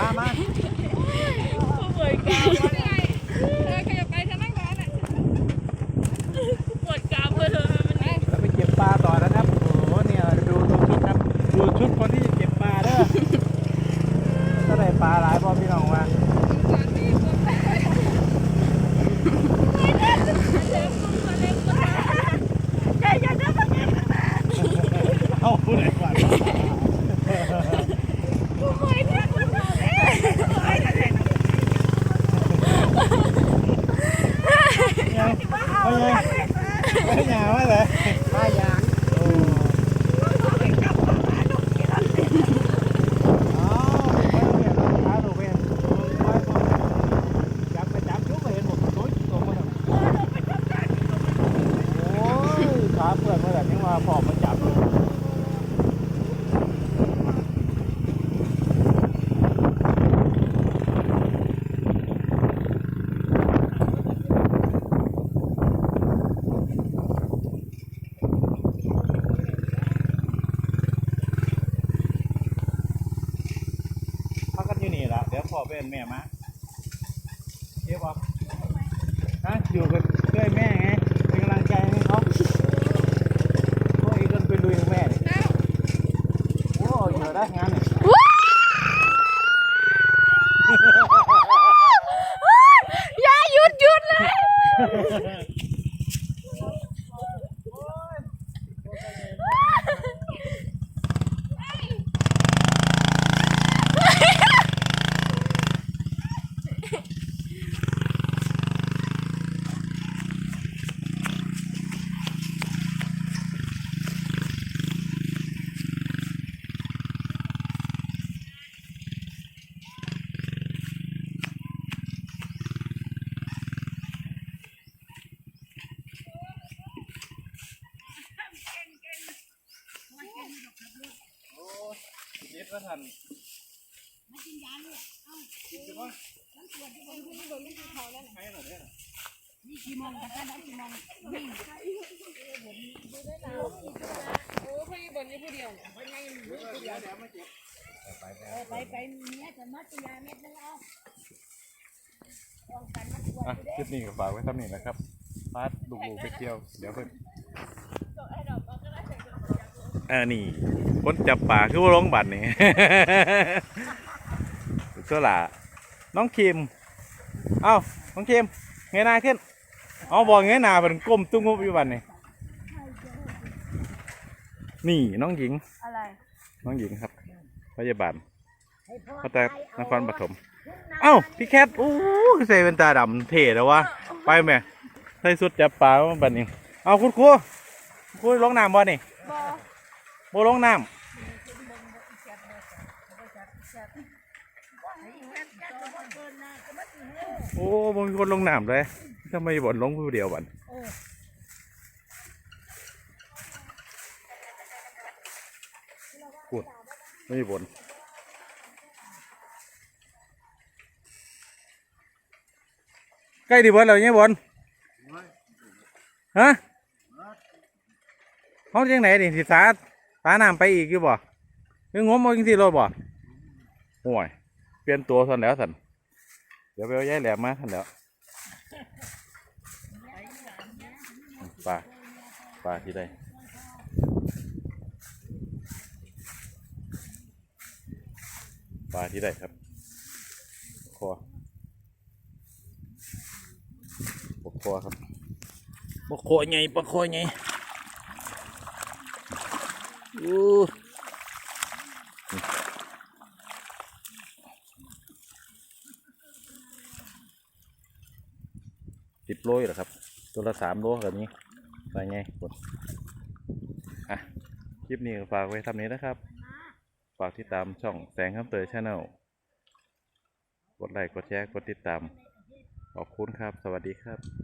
มามา ผู้ป่วยกาวนี่ไงเธอขยับไปทางนั่งก่อนอะปวดกาวเพื่อเธอมันไง เราไปเก็บปลาต่อนะครับ โอ้โหเนี่ยดูดูชุดครับ ดูชุดคนที่จะเก็บปลาเด้อถ้าได้ปลาหลายพอพี่น้องว่า เอาผู้ไหนก่อนยัง เอายังไม่หยาว่าเลยมาหยางโอ้เอาไม่ต้องเนี่ยเราขาถูกเองจับไปจับยุบไปเห็นหมดโอ้ยตรงมาโอ้ยขาเปื่อนมาแบบนี้มาพอมาจับ พักกันอยู่นี่ละ เดี๋ยวพ่อเป็นแม่มาเอ๊ะบอกฮะอยู่กับด้วยแม่ไงเป็นกำลังใจให้เขาโอ้ยกันไปลุยกับแม่ดิโอ้ยเยอะได้งานนี่ อย่าหยุดหยุดเลย โอ้ย เด็ดว่าทันกินยาเนี่ยให้หน่อยได้หรอโอ้พี่บนนี้ผู้เดียวเดี๋ยวเดี๋ยวมาเจ็บไปไปเนี้ยจะมัดยาเม็ดนึงเอาอะคลิปนี้ก็ฝากไว้เท่านี้นะครับพาดลูกๆไปเที่ยว เดี๋ยวเพิ่งเออนี่คนจับป่าคือว่าร้องบัตรนี่ตัวหล่ะน้องคิมเอ้าน้องคิมเงยหน้าขึ้นเอาบอกเงยหน้าเป็นก้มตุ้งงบอยู่บัตรนี่นี่น้องหญิง อะไรน้องหญิงครับพยาบาลให้พ่อมาแต่นครปฐมเอ้าพี่แคทโอ้ใส่เป็นตาดำเท่แล้ววะไปแม่ใส่สุดจับปลาบัดนี้เอาคุณครูครูลงน้ำบ่นี่ บอบ่ลงน้ำโอ้บ่มีคนลงน้ำเลยทำไมบ่นลงผู้เดียวบัดพูดไม่มีบ่นใกล้ดีบ่แล้วเนี่ยบ่นฮะเขาจังไหนนี่สิสา สาน้ำไปอีกอยู่บ่คืองมเอาจังสิรถบ่โอ้ยเปลี่ยนตัวสันแล้วสันเดี๋ยวไปเอาย้ายแหลมมาสันแล้วปลาปลาที่ใดปลาที่ใดครับคอปกคอครับปกคอไงปกคอไง อู้สิบโลอยู่เหรอครับ ตัวละสามโลแบบนี้ไปไงกดอะ คลิปนี้ฝากไว้ทำนี้นะครับ ฝากติดตามช่องแสงคำเตยชาแนลกดไลค์กดแชร์กดติดตาม ขอบคุณครับ สวัสดีครับ